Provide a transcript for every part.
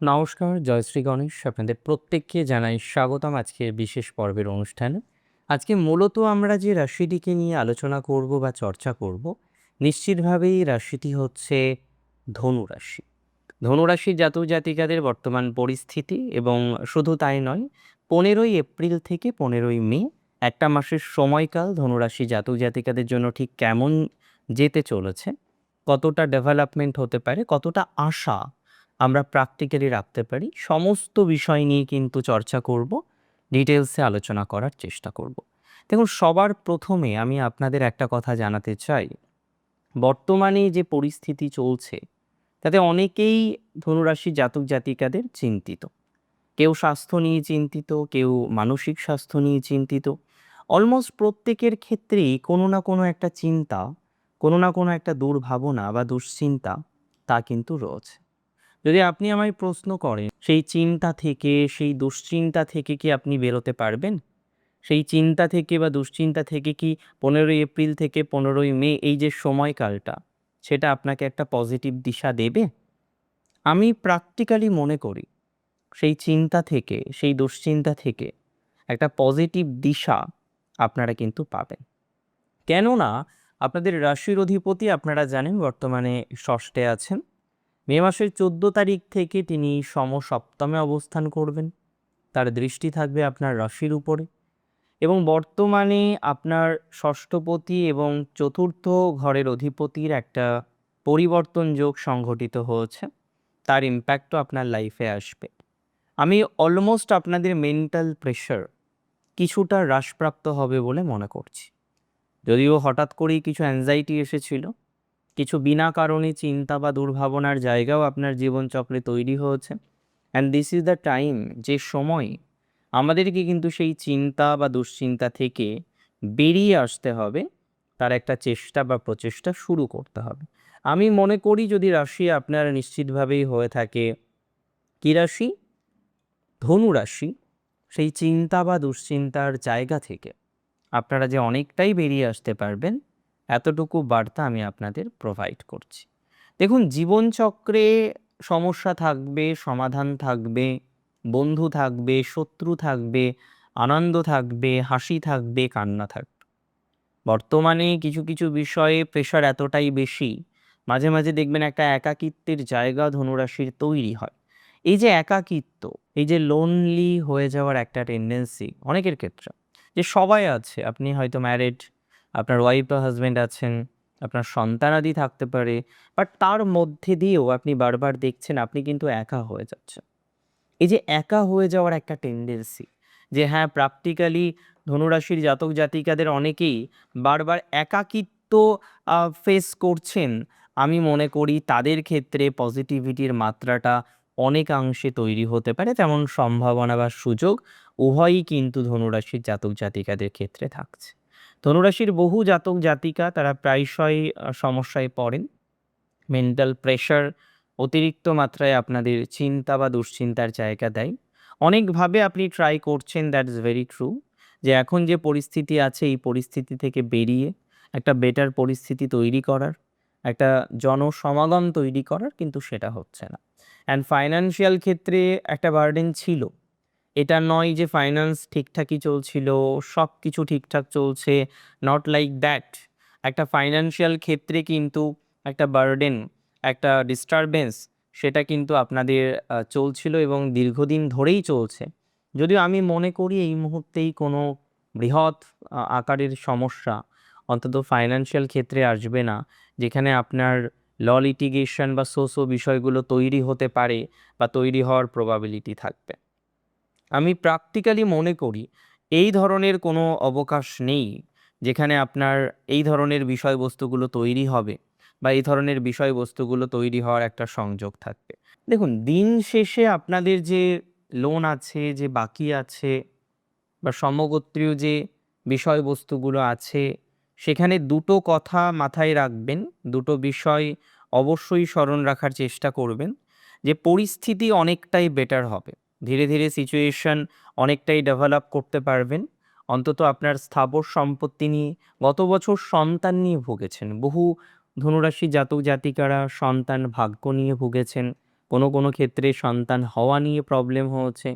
নমস্কার জয়শ্রী গণেশ। আপনাদের প্রত্যেককে জানাই স্বাগতম আজকের বিশেষ পর্বের অনুষ্ঠানে। আজকে মূলত আমরা যে রাশিটিকে নিয়ে আলোচনা করব বা চর্চা করব, নিশ্চিতভাবেই রাশিটি হচ্ছে ধনু রাশি ধনুরাশির জাতক জাতিকাদের বর্তমান পরিস্থিতি এবং শুধু তাই নয়, পনেরোই এপ্রিল থেকে পনেরোই মে, একটা মাসের সময়কাল ধনুরাশি জাতক জাতিকাদের জন্য ঠিক কেমন যেতে চলেছে, কতটা ডেভেলপমেন্ট হতে পারে, কতটা আশা আমরা প্র্যাকটিক্যালি রাখতে পারি। সমস্ত বিষয় নিয়ে কিন্তু চর্চা করব ডিটেলসে আলোচনা করার চেষ্টা করব। দেখুন, সবার প্রথমে আমি আপনাদের একটা কথা জানাতে চাই। বর্তমানে যে পরিস্থিতি চলছে, তাতে অনেকেই ধনুরাশি জাতক জাতিকাদের চিন্তিত। কেউ স্বাস্থ্য নিয়ে চিন্তিত, কেউ মানসিক স্বাস্থ্য নিয়ে চিন্তিত। অলমোস্ট প্রত্যেকের ক্ষেত্রেই কোনো না কোনো একটা চিন্তা, কোনো না কোনো একটা দুর্ভাবনা বা দুশ্চিন্তা তা কিন্তু রয়েছে। যদি আপনি আমায় প্রশ্ন করেন, সেই চিন্তা থেকে, সেই দুশ্চিন্তা থেকে কি আপনি বেরোতে পারবেন? সেই চিন্তা থেকে বা দুশ্চিন্তা থেকে কি পনেরোই এপ্রিল থেকে পনেরোই মে এই যে সময়কালটা, সেটা আপনাকে একটা পজিটিভ দিশা দেবে? আমি প্র্যাকটিক্যালি মনে করি, সেই চিন্তা থেকে, সেই দুশ্চিন্তা থেকে একটা পজিটিভ দিশা আপনারা কিন্তু পাবেন। কেননা, আপনাদের রাশির অধিপতি আপনারা জানেন, বর্তমানে ষষ্ঠে আছেন। মে মাসের চোদ্দ তারিখ থেকে তিনি সমসপ্তমে অবস্থান করবেন। তার দৃষ্টি থাকবে আপনার রাশির উপরে এবং বর্তমানে আপনার ষষ্ঠপতি এবং চতুর্থ ঘরের অধিপতির একটা পরিবর্তন যোগ সংঘটিত হয়েছে। তার ইম্প্যাক্টও আপনার লাইফে আসবে। আমি অলমোস্ট আপনাদের মেন্টাল প্রেশার কিছুটা হ্রাসপ্রাপ্ত হবে বলে মনে করছি। যদিও হঠাৎ করেই কিছু অ্যাংজাইটি এসেছিল কিছু বিনা কারণে চিন্তা বা দুর্ভাবনার জায়গাও আপনার জীবনচক্রে তৈরি হয়েছে। And this is the time যে সময় আমাদেরকে কিন্তু সেই চিন্তা বা দুশ্চিন্তা থেকে বেরিয়ে আসতে হবে, তার একটা চেষ্টা বা প্রচেষ্টা শুরু করতে হবে। আমি মনে করি যদি রাশি আপনার নিশ্চিতভাবেই হয়ে থাকে, কী রাশি? ধনু রাশি, সেই চিন্তা বা দুশ্চিন্তার জায়গা থেকে আপনারা যে অনেকটাই বেরিয়ে আসতে পারবেন এতটুকু বার্তা আমি আপনাদের প্রোভাইড করছি। দেখুন, জীবনচক্রে সমস্যা থাকবে, সমাধান থাকবে, বন্ধু থাকবে, শত্রু থাকবে, আনন্দ থাকবে, হাসি থাকবে, কান্না থাকবে। বর্তমানে কিছু কিছু বিষয়ে প্রেশার এতটাই বেশি, মাঝে মাঝে দেখবেন একটা একাকিত্বের জায়গা ধনুরাশির তৈরি হয়। এই যে একাকিত্ব, এই যে লোনলি হয়ে যাওয়ার একটা টেন্ডেন্সি অনেকের ক্ষেত্রে, যে সবাই আছে, আপনি হয়তো ম্যারিড আপনার ওয়াইফ বা হাজব্যান্ড আছেন, আপনার সন্তানাদি থাকতে পারে বাট তার মধ্যে দিয়েও আপনি বারবার দেখছেন আপনি কিন্তু একা হয়ে যাচ্ছেন। এই যে একা হয়ে যাওয়ার একটা টেন্ডেন্সি যে হ্যাঁ প্র্যাকটিক্যালি ধনুরাশির জাতক জাতিকাদের অনেকেই বারবার একাকিত্ব ফেস করছেন। আমি মনে করি তাদের ক্ষেত্রে পজিটিভিটির মাত্রাটা অনেকাংশে তৈরি হতে পারে তেমন সম্ভাবনা বা সুযোগ উভয়ই কিন্তু ধনুরাশির জাতক জাতিকাদের ক্ষেত্রে থাকছে। ধনুরাশির বহু জাতক, জাতিকা তারা প্রায়শই সমস্যায় পড়েন। মেন্টাল প্রেশার অতিরিক্ত মাত্রায় আপনাদের চিন্তা বা দুশ্চিন্তার জায়গা দেয়। অনেকভাবে আপনি ট্রাই করছেন দ্যাট ইজ ভেরি ট্রু যে এখন যে পরিস্থিতি আছে, এই পরিস্থিতি থেকে বেরিয়ে একটা বেটার পরিস্থিতি তৈরি করার, একটা জনসমাগম তৈরি করার কিন্তু সেটা হচ্ছে না। অ্যান্ড ফাইন্যান্সিয়াল ক্ষেত্রে একটা বার্ডেন ছিল। এটা নয় যে ফাইন্যান্স ঠিকঠাকই চলছিল সব কিছু ঠিকঠাক চলছে নট লাইক দ্যাট একটা ফাইন্যান্সিয়াল ক্ষেত্রে কিন্তু একটা বার্ডেন একটা ডিস্টারবেন্স সেটা কিন্তু আপনাদের চলছিল এবং দীর্ঘদিন ধরেই চলছে। যদিও আমি মনে করি এই মুহূর্তেই কোনো বৃহৎ আকারের সমস্যা অন্তত ফাইন্যান্সিয়াল ক্ষেত্রে আসবে না, যেখানে আপনার ল লিটিগেশন বা সোসো বিষয়গুলো তৈরি হতে পারে বা তৈরি হওয়ার প্রবাবিলিটি থাকবে। আমি প্র্যাকটিক্যালি মনে করি এই ধরনের কোনো অবকাশ নেই যেখানে আপনার এই ধরনের বিষয়বস্তুগুলো তৈরি হবে বা এই ধরনের বিষয়বস্তুগুলো তৈরি হওয়ার একটা সংযোগ থাকবে। দেখুন, দিন শেষে আপনাদের যে লোন আছে, যে বাকি আছে বা সমগোত্রীয় যে বিষয়বস্তুগুলো আছে, সেখানে দুটো কথা মাথায় রাখবেন, দুটো বিষয় অবশ্যই স্মরণ রাখার চেষ্টা করবেন যে পরিস্থিতি অনেকটাই বেটার হবে। ধীরে ধীরে সিচুয়েশন অনেকটাই ডেভেলপ করতে পারবেন। অন্তত আপনার স্থাবর সম্পত্তি নিয়ে, গত বছর সন্তান নিয়ে ভুগেছেন। বহু ধনুরাশি জাতক জাতিকারা সন্তান ভাগ্য নিয়ে ভুগেছেন। কোনো কোনো ক্ষেত্রে সন্তান হওয়া নিয়ে প্রবলেম হয়েছে।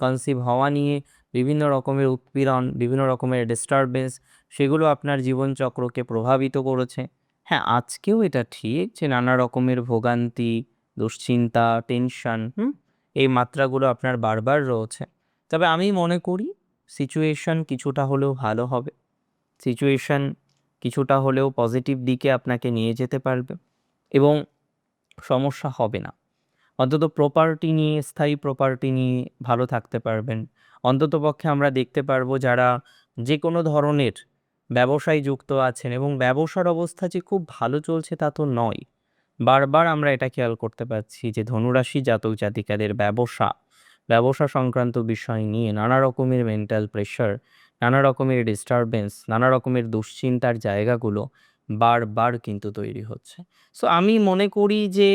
কনসিভ হওয়া নিয়ে বিভিন্ন রকমের উৎপীড়ন, বিভিন্ন রকমের ডিস্টারবেন্স সেগুলো আপনার জীবনচক্রকে প্রভাবিত করেছে। হ্যাঁ আজকেও এটা ঠিক যে নানা রকমের ভোগান্তি, দুশ্চিন্তা টেনশন হুম? এই মাত্রাগুলো আপনার বারবার রয়েছে। তবে আমি মনে করি সিচুয়েশন কিছুটা হলেও ভালো হবে। সিচুয়েশন কিছুটা হলেও পজিটিভ দিকে আপনাকে নিয়ে যেতে পারবে এবং সমস্যা হবে না। অন্তত প্রপার্টি নিয়ে, স্থায়ী প্রপার্টি নিয়ে ভালো থাকতে পারবেন। অন্ততপক্ষে আমরা দেখতে পারব যারা যে কোনো ধরনের ব্যবসায় যুক্ত আছেন এবং ব্যবসার অবস্থা যে খুব ভালো চলছে তা তো নয়। বারবার আমরা এটা খেয়াল করতে পারছি যে ধনুরাশি জাতক জাতিকাদের ব্যবসা ব্যবসা সংক্রান্ত বিষয় নিয়ে নানা রকমের মেন্টাল প্রেশার নানা রকমের ডিস্টারবেন্স নানা রকমের দুশ্চিন্তার জায়গাগুলো বারবার কিন্তু তৈরি হচ্ছে। সো আমি মনে করি যে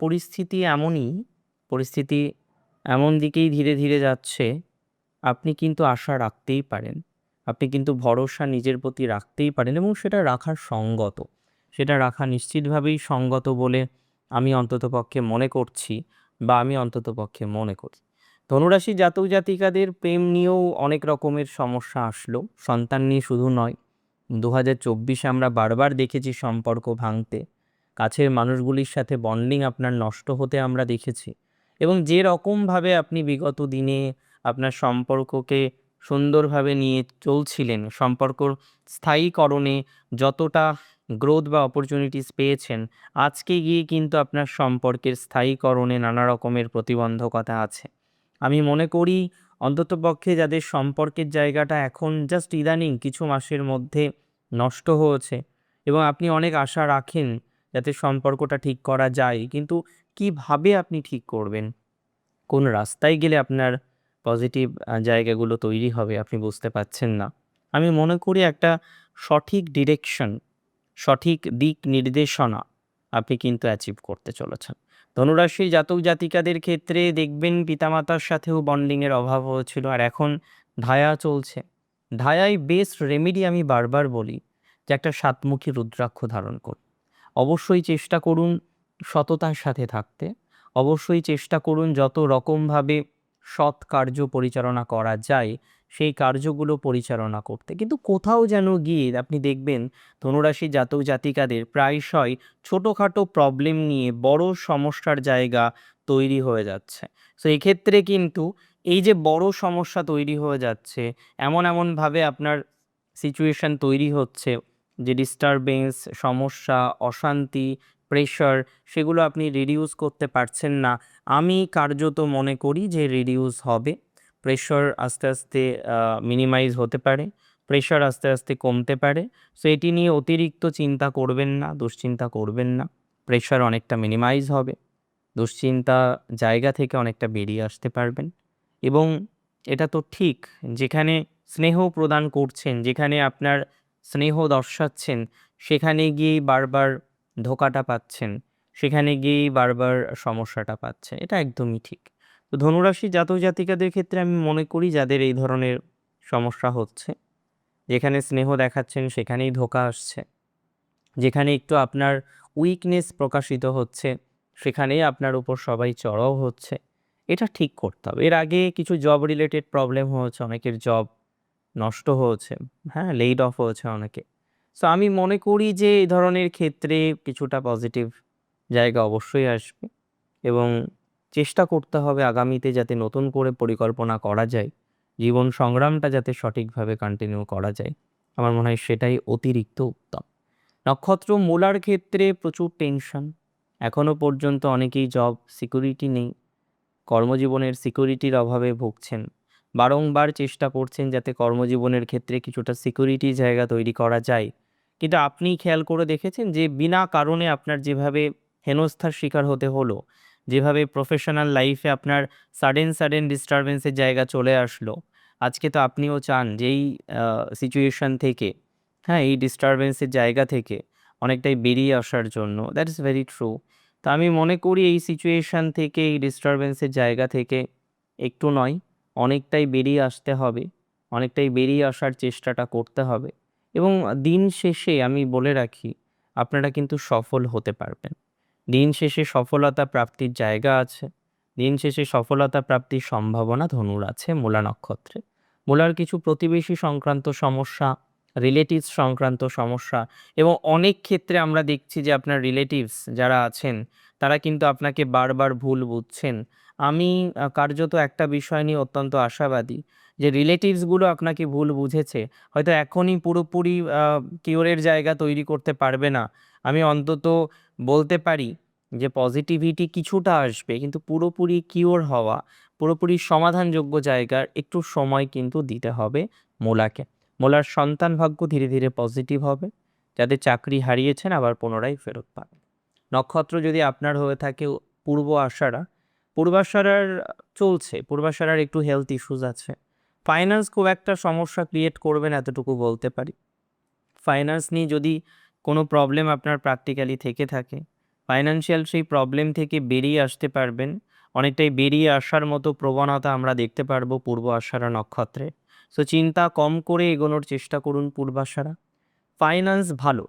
পরিস্থিতি এমনই, পরিস্থিতি এমন দিকেই ধীরে ধীরে যাচ্ছে, আপনি কিন্তু আশা রাখতেই পারেন। আপনি কিন্তু ভরসা নিজের প্রতি রাখতেই পারেন এবং সেটা রাখার সঙ্গত। সেটা রাখা নিশ্চিতভাবেই সঙ্গত বলে আমি অন্ততপক্ষে মনে করছি বা আমি অন্ততপক্ষে মনে করি। ধনুরাশি জাতক জাতিকাদের প্রেম নিয়েও অনেক রকমের সমস্যা আসলো। সন্তান নিয়ে শুধু নয় দু হাজার চব্বিশে আমরা বারবার দেখেছি সম্পর্ক ভাঙতে। কাছের মানুষগুলির সাথে বন্ডিং আপনার নষ্ট হতে আমরা দেখেছি এবং যে রকমভাবে আপনি বিগত দিনে আপনার সম্পর্ককে সুন্দরভাবে নিয়ে চলছিলেন, সম্পর্কর স্থায়ীকরণে যতটা গ্রোথ বা অপরচুনিটিস পেয়েছেন, আজকে গিয়ে কিন্তু আপনার সম্পর্কের স্থায়ীকরণে নানা রকমের প্রতিবন্ধকতা আছে। আমি মনে করি অন্ততপক্ষে যাদের সম্পর্কের জায়গাটা এখন জাস্ট ইদানিং কিছু মাসের মধ্যে নষ্ট হয়েছে এবং আপনি অনেক আশা রাখেন যাতে সম্পর্কটা ঠিক করা যায়, কিন্তু কীভাবে আপনি ঠিক করবেন? কোন রাস্তায় গেলে আপনার পজিটিভ জায়গাগুলো তৈরি হবে আপনি বুঝতে পারছেন না। আমি মনে করি একটা সঠিক ডিরেকশন সঠিক দিক নির্দেশনা আপনি কিন্তু অ্যাচিভ করতে চলেছেন। ধনুরাশি জাতক জাতিকাদের ক্ষেত্রে দেখবেন পিতামাতার সাথেও বন্ডিংয়ের অভাব হয়েছিল আর এখন ধায়া চলছে। ধায়ায় বেস্ট রেমেডি আমি বারবার বলি যে একটা সাতমুখী রুদ্রাক্ষ ধারণ করুন। অবশ্যই চেষ্টা করুন সততার সাথে থাকতে। অবশ্যই চেষ্টা করুন যত রকমভাবে সৎ কার্য পরিচালনা করা যায় সেই কার্যগুলো পরিচালনা করতে। কিন্তু কোথাও যেন গিয়ে আপনি দেখবেন ধনুরাশি জাতক জাতিকাদের প্রায়শই ছোটোখাটো প্রবলেম নিয়ে বড় সমস্যার জায়গা তৈরি হয়ে যাচ্ছে। সো এক্ষেত্রে কিন্তু এই যে বড় সমস্যা তৈরি হয়ে যাচ্ছে, এমন এমনভাবে আপনার সিচুয়েশন তৈরি হচ্ছে যে ডিস্টারবেন্স সমস্যা, অশান্তি প্রেশার সেগুলো আপনি রিডিউস করতে পারছেন না। আমি কার্যত মনে করি যে রিডিউস হবে। প্রেশার আস্তে আস্তে মিনিমাইজ হতে পারে প্রেশার আস্তে আস্তে কমতে পারে। সো এটি নিয়ে অতিরিক্ত চিন্তা করবেন না, দুশ্চিন্তা করবেন না। প্রেশার অনেকটা মিনিমাইজ হবে। দুশ্চিন্তা জায়গা থেকে অনেকটা বেরিয়ে আসতে পারবেন। এবং এটা তো ঠিক, যেখানে স্নেহ প্রদান করছেন, যেখানে আপনার স্নেহ দর্শাচ্ছেন, সেখানে গিয়েই বারবার ধোকাটা পাচ্ছেন, সেখানে গিয়েই বারবার সমস্যাটা পাচ্ছেন, এটা একদমই ঠিক। তো ধনুরাশি জাতক জাতিকাদের ক্ষেত্রে আমি মনে করি যাদের এই ধরনের সমস্যা হচ্ছে, যেখানে স্নেহ দেখাচ্ছেন সেখানেই ধোকা আসছে। যেখানে একটু আপনার উইকনেস প্রকাশিত হচ্ছে, সেখানেই আপনার উপর সবাই চড়াও হচ্ছে। এটা ঠিক করতে হবে। এর আগে কিছু জব রিলেটেড প্রবলেম হয়েছে, অনেকের জব নষ্ট হয়েছে হ্যাঁ লেইড অফ হয়েছে অনেকে। সো আমি মনে করি যে এই ধরনের ক্ষেত্রে কিছুটা পজিটিভ জায়গা অবশ্যই আসবে এবং চেষ্টা করতে হবে আগামীতে যাতে নতুন করে পরিকল্পনা করা যায়, জীবন সংগ্রামটা যাতে সঠিকভাবে কন্টিনিউ করা যায়। আমার মনে হয় সেটাই অতিরিক্ত উত্তম। নক্ষত্র মূলার ক্ষেত্রে প্রচুর টেনশন এখনও পর্যন্ত অনেকেই জব সিকিউরিটি নেই, কর্মজীবনের সিকিউরিটির অভাবে ভুগছেন। বারংবার চেষ্টা করছেন যাতে কর্মজীবনের ক্ষেত্রে কিছুটা সিকিউরিটি জায়গা তৈরি করা যায়। কিন্তু আপনি খেয়াল করে দেখেছেন যে বিনা কারণে আপনার যেভাবে হেনস্থার শিকার হতে হলো যেভাবে প্রফেশনাল লাইফে আপনার সাডেন সাডেন ডিস্টারবেন্সের জায়গা চলে আসলো, আজকে তো আপনিও চান যে এই সিচুয়েশন থেকে হ্যাঁ এই ডিস্টারবেন্সের জায়গা থেকে অনেকটাই বেরিয়ে আসার জন্য দ্যাট ইজ ভেরি ট্রু তা আমি মনে করি এই সিচুয়েশন থেকে, এই ডিস্টারবেন্সের জায়গা থেকে একটু নয়, অনেকটাই বেরিয়ে আসতে হবে, অনেকটাই বেরিয়ে আসার চেষ্টাটা করতে হবে এবং দিন শেষে আমি বলে রাখি, আপনারা কিন্তু সফল হতে পারবেন। দিন শেষে সফলতা প্রাপ্তির জায়গা আছে। দিন শেষে সফলতা প্রাপ্তির সম্ভাবনা ধনুর আছে মূলা নক্ষত্রে। মূলার কিছু প্রতিবেশী সংক্রান্ত সমস্যা রিলেটিভস সংক্রান্ত সমস্যা এবং অনেক ক্ষেত্রে আমরা দেখছি যে আপনার রিলেটিভস যারা আছেন, তারা কিন্তু আপনাকে বারবার ভুল বুঝছেন। আমি কার্যত একটা বিষয় নিয়ে অত্যন্ত আশাবাদী। যে রিলেটিভসগুলো আপনাকে ভুল বুঝেছে, হয়তো এখনই পুরোপুরি কিওরের জায়গা তৈরি করতে পারবে না। আমি অন্তত বলতে পারি যে পজিটিভিটি কিছুটা আসবে, কিন্তু পুরোপুরি কিওর হওয়া, পুরোপুরি সমাধানযোগ্য জায়গার একটু সময় কিন্তু দিতে হবে মোলাকে। মোলার সন্তান ভাগ্য ধীরে ধীরে পজিটিভ হবে, যাদের চাকরি হারিয়েছেন আবার পুনরায় ফেরত পাবেন নক্ষত্র যদি আপনার হয়ে থাকে পূর্ব আষাঢ়া, পূর্বাষাঢ়ার চলছে, পূর্বাষাঢ়ার একটু হেলথ ইস্যুস আছে। ফাইন্যান্স খুব একটা সমস্যা ক্রিয়েট করবেন এতটুকু বলতে পারি। ফাইন্যান্স নিয়ে যদি কোনো প্রবলেম আপনার প্র্যাকটিক্যালি থেকে থাকে ফাইন্যান্সিয়াল সেই প্রবলেম থেকে বেরিয়ে আসতে পারবেন, অনেকটাই বেরিয়ে আসার মতো প্রবণতা আমরা দেখতে পারব পূর্ব আষাঢ়া নক্ষত্রে। সো চিন্তা কম করে এগোনোর চেষ্টা করুন পূর্বাষাঢ়া ফাইন্যান্স ভালো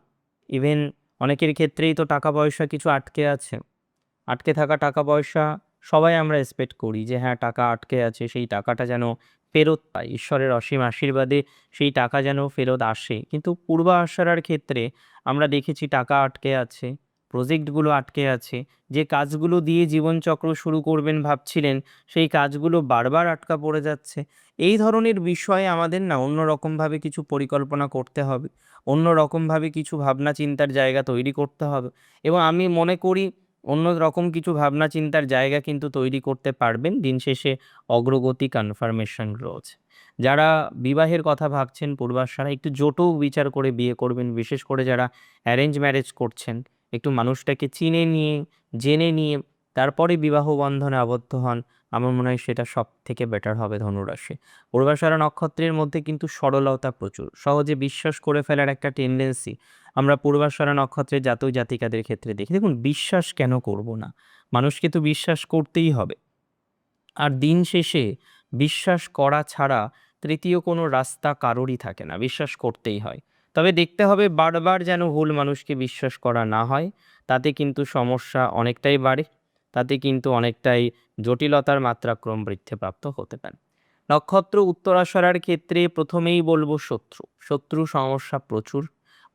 ইভেন অনেকের ক্ষেত্রেই তো টাকা পয়সা কিছু আটকে আছে। আটকে থাকা টাকা পয়সা সবাই আমরা এক্সপেক্ট করি যে হ্যাঁ টাকা আটকে আছে, সেই টাকাটা যেন ফেরত পায়। ঈশ্বরের অসীম আশীর্বাদে সেই টাকা যেন ফেরত আসে। কিন্তু পূর্ব আষাঢ়ার ক্ষেত্রে আমরা দেখেছি টাকা আটকে আছে, প্রজেক্টগুলো আটকে আছে। যে কাজগুলো দিয়ে জীবনচক্র শুরু করবেন ভাবছিলেন, সেই কাজগুলো বারবার আটকা পড়ে যাচ্ছে। এই ধরনের বিষয়ে আমাদের না অন্য রকমভাবে কিছু পরিকল্পনা করতে হবে। অন্য রকমভাবে কিছু ভাবনা চিন্তার জায়গা তৈরি করতে হবে। এবং আমি মনে করি অন্য রকম কিছু ভাবনা চিন্তার জায়গা কিন্তু তৈরি করতে পারবেন। দিন শেষে অগ্রগতি কনফার্মেশন রয়েছে। যারা বিবাহের কথা ভাবছেন, পূর্বাশারা একটু জোটও বিচার করে বিয়ে করবেন। বিশেষ করে যারা অ্যারেঞ্জ ম্যারেজ করছেন, একটু মানুষটাকে চিনে নিয়ে, জেনে নিয়ে তারপরে বিবাহ বন্ধনে আবদ্ধ হন, আমার মনে হয় সেটা সব থেকে বেটার হবে ধনুরাশি। পূর্বাশারা নক্ষত্রের মধ্যে কিন্তু সরলতা প্রচুর। সহজে বিশ্বাস করে ফেলার একটা টেন্ডেন্সি আমরা পূর্বাশারা নক্ষত্রের জাতক জাতিকাদের ক্ষেত্রে দেখি। দেখুন, বিশ্বাস কেন করব না? মানুষকে তো বিশ্বাস করতেই হবে। আর দিন শেষে বিশ্বাস করা ছাড়া তৃতীয় কোনো রাস্তা কারোরই থাকে না। বিশ্বাস করতেই হয়। তবে দেখতে হবে, বারবার যেন ভুল মানুষকে বিশ্বাস করা না হয়, তাতে কিন্তু সমস্যা অনেকটাই বাড়ে, তাতে কিন্তু অনেকটাই জটিলতার মাত্রাক্রম বৃদ্ধিপ্রাপ্ত হতে পারে। নক্ষত্র উত্তরাশারার ক্ষেত্রে প্রথমেই বলব শত্রু। শত্রু সমস্যা প্রচুর।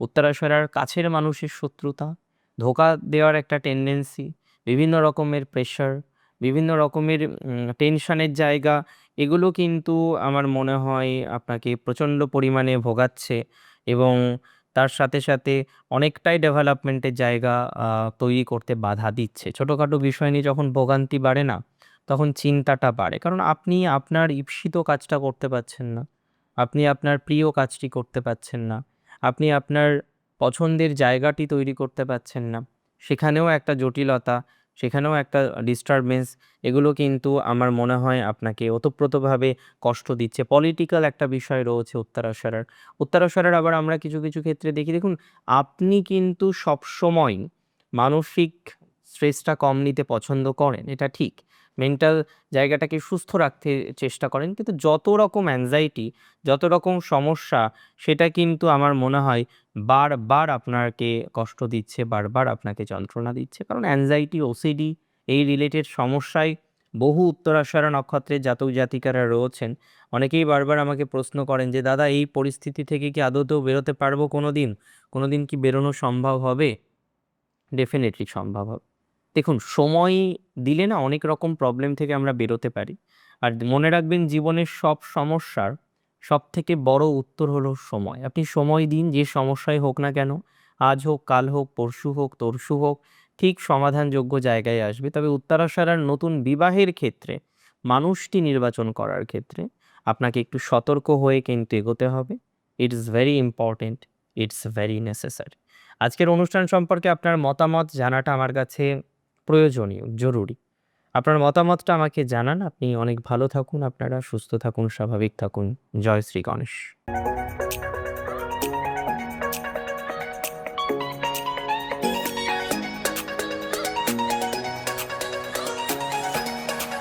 উত্তরাশারার কাছের মানুষের শত্রুতা, ধোকা দেওয়ার একটা টেন্ডেন্সি বিভিন্ন রকমের প্রেশার বিভিন্ন রকমের টেনশনের জায়গা, এগুলো কিন্তু আমার মনে হয় আপনাকে প্রচণ্ড পরিমাণে ভোগাচ্ছে এবং তার সাথে সাথে অনেকটাই ডেভেলপমেন্টের জায়গা তৈরি করতে বাধা দিচ্ছে। ছোটোখাটো বিষয় নিয়ে যখন ভোগান্তি বাড়ে না, তখন চিন্তাটা বাড়ে। কারণ আপনি আপনার ঈপ্সিত কাজটা করতে পারছেন না, আপনি আপনার প্রিয় কাজটি করতে পারছেন না। আপনি আপনার পছন্দের জায়গাটি তৈরি করতে পারছেন না। সেখানেও একটা জটিলতা, সেখানেও একটা ডিস্টারবেন্স এগুলো কিন্তু আমার মনে হয় আপনাকে ওতপ্রোতভাবে কষ্ট দিচ্ছে। পলিটিক্যাল একটা বিষয় রয়েছে উত্তরাশারার উত্তরাশারার আবার আমরা কিছু কিছু ক্ষেত্রে দেখি। দেখুন, আপনি কিন্তু সবসময় মানসিক স্ট্রেসটা কম নিতে পছন্দ করেন, এটা ঠিক। মেন্টাল জায়গাটাকে সুস্থ রাখতে চেষ্টা করেন। কিন্তু যত রকম অ্যাংজাইটি যত রকম সমস্যা, সেটা কিন্তু আমার মনে হয় বারবার আপনাকে কষ্ট দিচ্ছে, বারবার আপনাকে যন্ত্রণা দিচ্ছে। কারণ অ্যাংজাইটি ওসিডি এই রিলেটেড সমস্যায় বহু উত্তরাশারা নক্ষত্রের জাতক জাতিকারা রয়েছেন। অনেকেই বারবার আমাকে প্রশ্ন করেন যে, দাদা, এই পরিস্থিতি থেকে কি আদতেও বেরোতে পারব কোনো দিন কোনো দিন কি বেরোনো সম্ভব হবে? ডেফিনেটলি সম্ভব হবে। দেখুন, সময় দিলে না অনেক রকম প্রবলেম থেকে আমরা বেরোতে পারি। আর মনে রাখবেন জীবনের সব সমস্যার সব থেকে বড় উত্তর হলো সময়। আপনি সময় দিন, যে সমস্যাই হোক না কেন, আজ হোক, কাল হোক, পরশু হোক, তরশু হোক, ঠিক সমাধানযোগ্য জায়গায় আসবে। তবে উত্তরাশারার নতুন বিবাহের ক্ষেত্রে, মানুষটি নির্বাচন করার ক্ষেত্রে আপনাকে একটু সতর্ক হয়ে কিন্তু এগোতে হবে। It's very important it's very necessary আজকের অনুষ্ঠান সম্পর্কে আপনার মতামত জানাটা আমার কাছে প্রয়োজনীয়, জরুরি। আপনার মতামতটা আমাকে জানান। আপনি অনেক ভালো থাকুন, আপনারা সুস্থ থাকুন, স্বাভাবিক থাকুন। জয় শ্রী গণেশ।